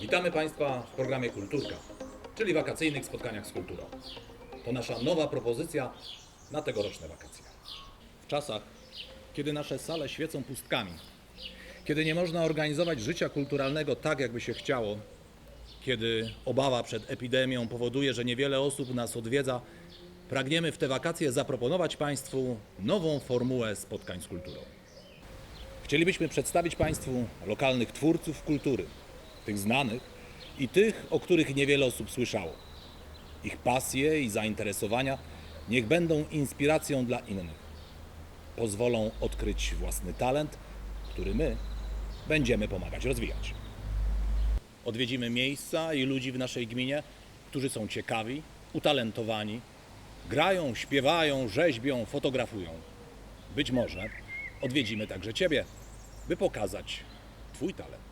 Witamy Państwa w programie Kulturka, czyli wakacyjnych spotkaniach z kulturą. To nasza nowa propozycja na tegoroczne wakacje. W czasach, kiedy nasze sale świecą pustkami, kiedy nie można organizować życia kulturalnego tak, jakby się chciało, kiedy obawa przed epidemią powoduje, że niewiele osób nas odwiedza, pragniemy w te wakacje zaproponować Państwu nową formułę spotkań z kulturą. Chcielibyśmy przedstawić Państwu lokalnych twórców kultury, tych znanych i tych, o których niewiele osób słyszało. Ich pasje i zainteresowania niech będą inspiracją dla innych. Pozwolą odkryć własny talent, który my będziemy pomagać rozwijać. Odwiedzimy miejsca i ludzi w naszej gminie, którzy są ciekawi, utalentowani, grają, śpiewają, rzeźbią, fotografują. Być może odwiedzimy także Ciebie, by pokazać Twój talent.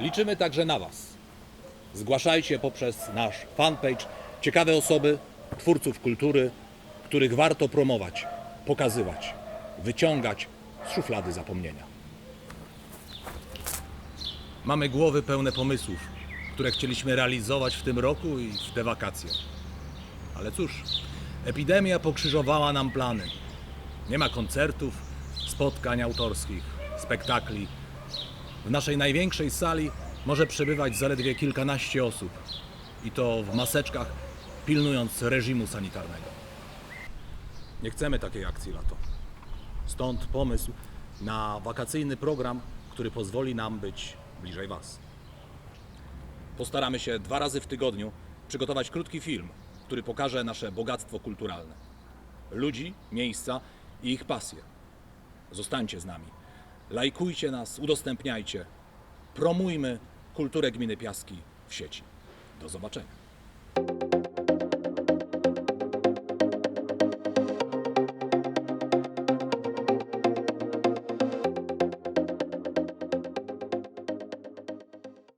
Liczymy także na Was. Zgłaszajcie poprzez nasz fanpage ciekawe osoby, twórców kultury, których warto promować, pokazywać, wyciągać z szuflady zapomnienia. Mamy głowy pełne pomysłów, które chcieliśmy realizować w tym roku i w te wakacje. Ale cóż, epidemia pokrzyżowała nam plany. Nie ma koncertów, spotkań autorskich, spektakli. W naszej największej sali może przebywać zaledwie kilkanaście osób. I to w maseczkach, pilnując reżimu sanitarnego. Nie chcemy takiej akcji lato. Stąd pomysł na wakacyjny program, który pozwoli nam być bliżej Was. Postaramy się dwa razy w tygodniu przygotować krótki film, który pokaże nasze bogactwo kulturalne. Ludzi, miejsca i ich pasje. Zostańcie z nami. Lajkujcie nas, udostępniajcie. Promujmy kulturę gminy Piaski w sieci. Do zobaczenia.